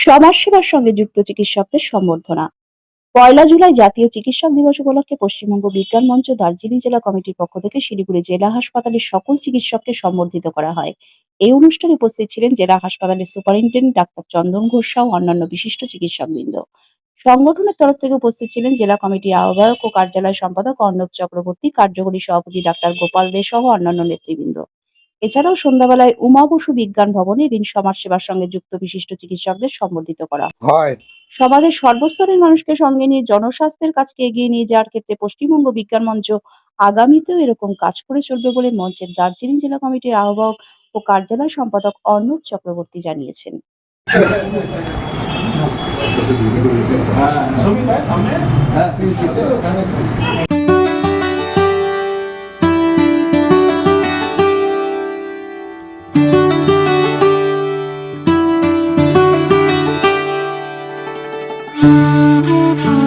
সমাজসেবার সঙ্গে যুক্ত চিকিৎসকদের সম্বর্ধনা। পয়লা জুলাই জাতীয় চিকিৎসক দিবস উপলক্ষে পশ্চিমবঙ্গ বিজ্ঞান মঞ্চ দার্জিলিং জেলা কমিটির পক্ষ থেকে শিলিগুড়ি জেলা হাসপাতালের সকল চিকিৎসককে সম্বর্ধিত করা হয়। এই অনুষ্ঠানে উপস্থিত ছিলেন জেলা হাসপাতালের সুপারিনটেন্ডেন্ট ডাক্তার চন্দন ঘোষ সহ অন্যান্য বিশিষ্ট চিকিৎসকবৃন্দ। সংগঠনের তরফ থেকে উপস্থিত ছিলেন জেলা কমিটির আহ্বায়ক ও কার্যালয় সম্পাদক অর্ণব চক্রবর্তী, কার্যকরী সভাপতি ডাক্তার গোপাল দে সহ অন্যান্য নেতৃবৃন্দ। এছাড়াও সন্ধ্যাবেলায় উমা বসু বিজ্ঞান ভবনে এদিন সমাজসেবার সঙ্গে যুক্ত বিশিষ্ট চিকিৎসকদের সম্বর্ধিত করা হয়। হয়। সমাজের সর্বস্তরের মানুষকে সঙ্গে নিয়ে জনস্বাস্থ্যের কাজকে এগিয়ে নিয়ে যাওয়ার ক্ষেত্রে পশ্চিমবঙ্গ বিজ্ঞান মঞ্চ আগামীতেও এরকম কাজ করে চলবে বলে মঞ্চের দার্জিলিং জেলা কমিটির আহ্বায়ক ও কার্যালয় সম্পাদক অর্ণব চক্রবর্তী জানিয়েছেন। আজকে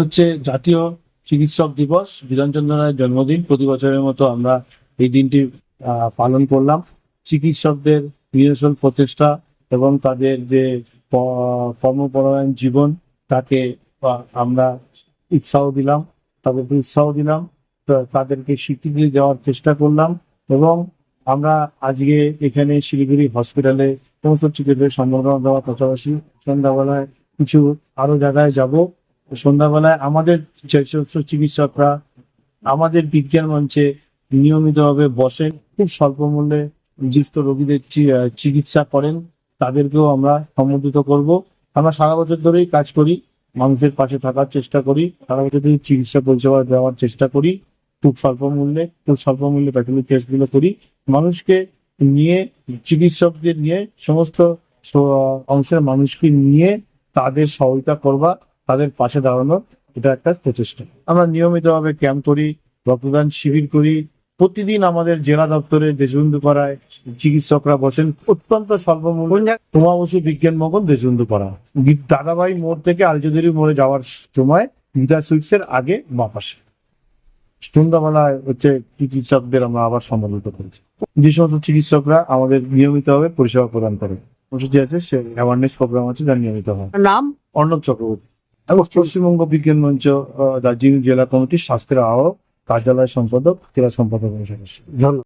হচ্ছে জাতীয় চিকিৎসক দিবস। বিধানচন্দ্র রায়ের জন্মদিন। প্রতি বছরের মতো আমরা এই দিনটি পালন করলাম। চিকিৎসকদের নিরসন প্রচেষ্টা এবং তাদের যে কর্মপরায়ণ জীবন, তাকে আমরা উৎসাহ দিলাম। তাদেরকে উৎসাহ দিলাম। তাদেরকে স্বীকৃতি দেওয়ার চেষ্টা করলাম এবং আমরা আজকে এখানে শিলিগুড়ি হসপিটালে সমস্ত চিকিৎসকের সম্বর্ধনা দেওয়ার পাশাপাশি সন্ধ্যাবেলায় কিছু আরও জায়গায় যাব। সন্ধ্যাবেলায় আমাদের চিকিৎসকরা আমাদের বিজ্ঞান মঞ্চে নিয়মিতভাবে বসেন, খুব স্বল্প মূল্যে নির্দিষ্ট রোগীদের চিকিৎসা করেন। তাদেরকেও আমরা সম্বোধিত করব। আমরা সারা বছর ধরেই কাজ করি, মানুষের পাশে থাকার চেষ্টা করি, সারা বছর ধরে চিকিৎসা পরিষেবা দেওয়ার চেষ্টা করি, খুব স্বল্প মূল্যে, খুব স্বল্প মূল্যে প্যাথোলজি টেস্টগুলো করি। মানুষকে নিয়ে, চিকিৎসকদের নিয়ে, সমস্ত অংশের মানুষকে নিয়ে তাদের সহায়তা করবা। তাদের পাশে দাঁড়ানো এটা একটা প্রচেষ্টা আমরা নিয়মিতভাবে ক্যাম্প করি রক্তদান শিবির করি। প্রতিদিন আমাদের জেলা দপ্তরে দেশবন্ধু পাড়ায় চিকিৎসকরা বসেন। অত্যন্ত স্বল্প মূল্যে উমাবসী বিজ্ঞান মগন দেশবন্ধু পাড়া দাদাভাই মোড় থেকে আলজদেরি মোড়ে যাওয়ার সময় গীতা সুইটস এর আগে বাপাসে সন্ধ্যাবেলায় হচ্ছে চিকিৎসকদের আমরা আবার সম্মানিত করেছি যে সমস্ত চিকিৎসকরা আমাদের নিয়মিতভাবে পরিষেবা প্রদান করে কর্মসূচি আছে সে অ্যাওয়ারনেস প্রোগ্রাম আছে যা নিয়মিত হয়। নাম? অর্ণব চক্রবর্তী। এবং পশ্চিমবঙ্গ বিজ্ঞান মঞ্চ দার্জিলিং জেলা কমিটির স্বাস্থ্যের আহ্বায়ক, কার্যালয় সম্পাদক, জেলা সম্পাদক সদস্য। ধন্যবাদ।